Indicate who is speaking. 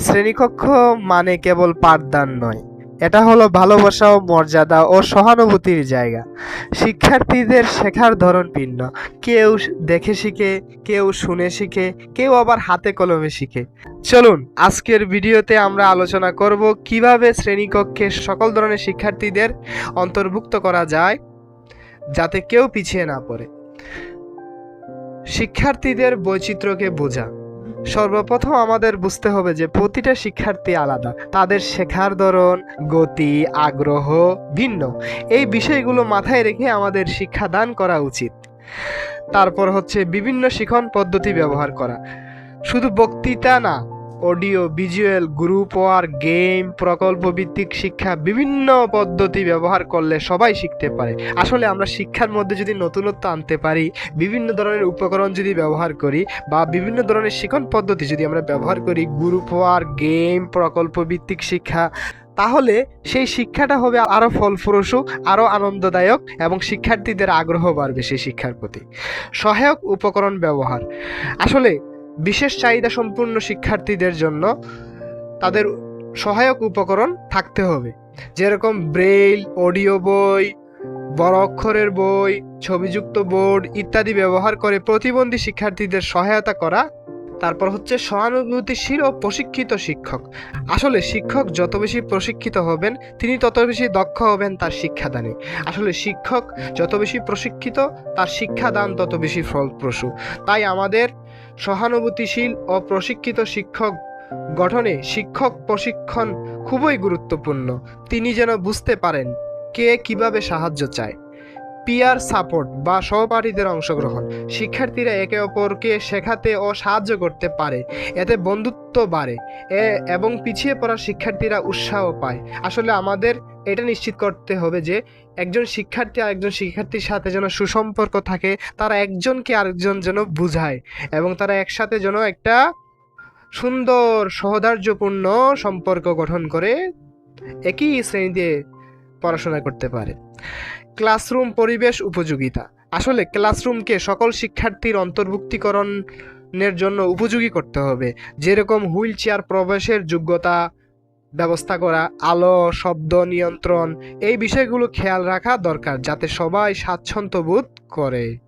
Speaker 1: শ্রেণীকক্ষ মানে কেবল পাঠদান নয়। এটা হলো ভালোবাসা ও মর্যাদা ও সহানুভূতির জায়গা। শিক্ষার্থীদের শেখার ধরন ভিন্ন। কেউ দেখে শিখে, কেউ শুনে শিখে, কেউ আবার হাতে কলমে শিখে। চলুন, আজকের ভিডিওতে আমরা আলোচনা করব কীভাবে শ্রেণীকক্ষে সকল ধরনের শিক্ষার্থীদের অন্তর্ভুক্ত করা যায় যাতে কেউ পিছিয়ে না পড়ে। শিক্ষার্থীদের বৈচিত্র্যকে বোঝা। সর্বপ্রথম আমাদের বুঝতে হবে যে প্রতিটা শিক্ষার্থী আলাদা। তাদের শেখার ধরন, গতি, আগ্রহ ভিন্ন। এই বিষয়গুলো মাথায় রেখে আমাদের শিক্ষাদান করা উচিত। তারপর হচ্ছে বিভিন্ন শিখন পদ্ধতি ব্যবহার করা। শুধু বক্তৃতা না audio, visual, group war, game, প্রকল্প ভিত্তিক শিক্ষা, বিভিন্ন পদ্ধতি ব্যবহার করলে সবাই শিখতে পারে। আসলে আমরা শিক্ষার মধ্যে যদি নতুনত্ব আনতে পারি, বিভিন্ন ধরনের উপকরণ যদি ব্যবহার করি বা বিভিন্ন ধরনের শিখন পদ্ধতি যদি আমরা ব্যবহার করি, গ্রুপ ওয়ার, গেম, প্রকল্প ভিত্তিক শিক্ষা, তাহলে সেই শিক্ষাটা হবে আরও ফলপ্রসূ আরও আনন্দদায়ক এবং শিক্ষার্থীদের আগ্রহ বাড়বে সেই শিক্ষার প্রতি। সহায়ক উপকরণ ব্যবহার। আসলে বিশেষ চাহিদা সম্পূর্ণ শিক্ষার্থীদের জন্য তাদের সহায়ক উপকরণ থাকতে হবে। যেরকম ব্রেইল, অডিও বই, বড় অক্ষরের বই, ছবিযুক্ত বোর্ড ইত্যাদি ব্যবহার করে প্রতিবন্ধী শিক্ষার্থীদের সহায়তা করা। তারপর হচ্ছে সহানুভূতিশীল ও প্রশিক্ষিত শিক্ষক। আসলে শিক্ষক যত বেশি প্রশিক্ষিত হবেন, তিনি তত বেশি দক্ষ হবেন তার শিক্ষাদানে। আসলে শিক্ষক যত বেশি প্রশিক্ষিত, তার শিক্ষাদান তত বেশি ফলপ্রসূ। তাই আমাদের সহানুভূতিশীল ও প্রশিক্ষিত শিক্ষক। গঠনে শিক্ষক প্রশিক্ষণ খুবই গুরুত্বপূর্ণ। তিনি যেন বুঝতে পারেন কে কীভাবে সাহায্য চায়। পিয়ার সাপোর্ট বা সহপাঠীদের অংশগ্রহণ। শিক্ষার্থীরা একে অপরকে শেখাতে ও সাহায্য করতে পারে। এতে বন্ধুত্ব বাড়ে এবং পিছিয়ে পড়া শিক্ষার্থীরা উৎসাহ পায়। আসলে আমাদের এটা নিশ্চিত করতে হবে যে একজন শিক্ষার্থী আর একজন শিক্ষার্থীর সাথে যেন সুসম্পর্ক থাকে, তারা একজনকে আরেকজন যেন বুঝায় এবং তারা একসাথে যেন একটা সুন্দর সহদার্যপূর্ণ সম্পর্ক গঠন করে। একই শ্রেণীতে পড়াশোনা করতে পারে। ক্লাসরুম পরিবেশ উপযোগিতা। আসলে ক্লাসরুমকে সকল শিক্ষার্থীর অন্তর্ভুক্তিকরণের জন্য উপযোগী করতে হবে। যেরকম হুইল চেয়ার প্রবেশের যোগ্যতা, ব্যবস্থা করা, আলো, শব্দ নিয়ন্ত্রণ, এই বিষয়গুলো খেয়াল রাখা দরকার যাতে সবাই স্বাচ্ছন্দ্য বোধ করে।